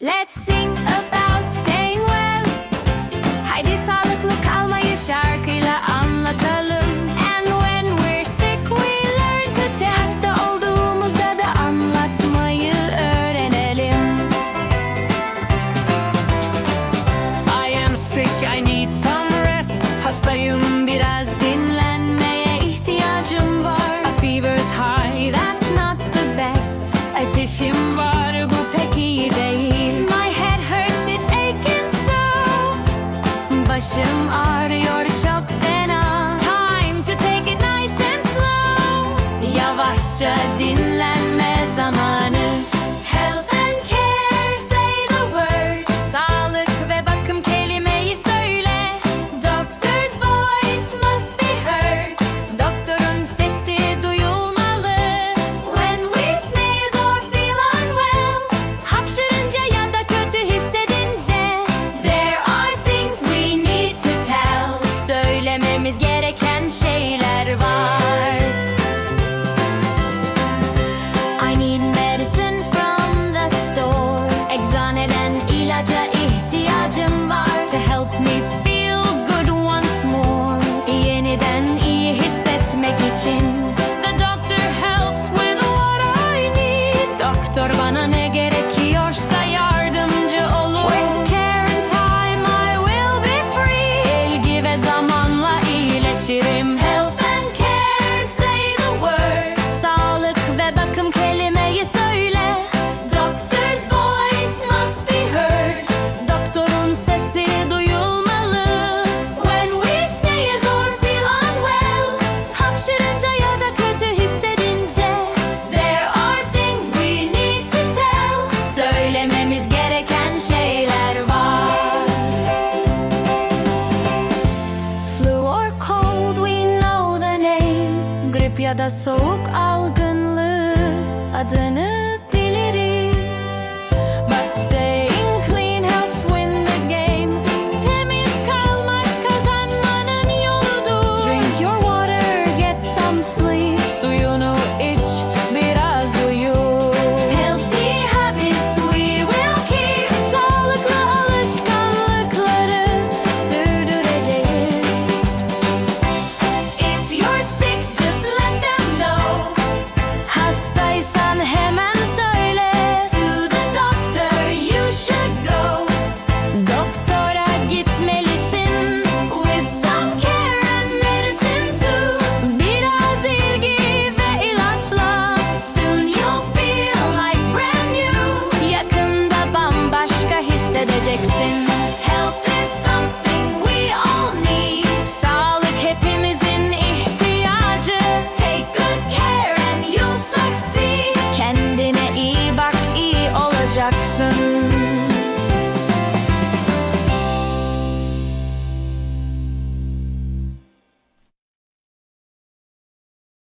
Let's sing about staying well. Haydi sağlıklı kalmayı şarkıyla anlatalım. And when we're sick we learn to tell. Hasta olduğumuzda da anlatmayı öğrenelim. I am sick, I need some rest. Hastayım biraz dinlenmeye ihtiyacım var. A fever's high, that's not the best. Ateşim Başım ağrıyor çok fena. Time to take it nice and slow. Yavaşça dinlen. Ya da soğuk algınlığı adını göreceksin. Sağlık hepimizin ihtiyacı. Take good care and you'll succeed. Kendine iyi bak iyi olacaksın.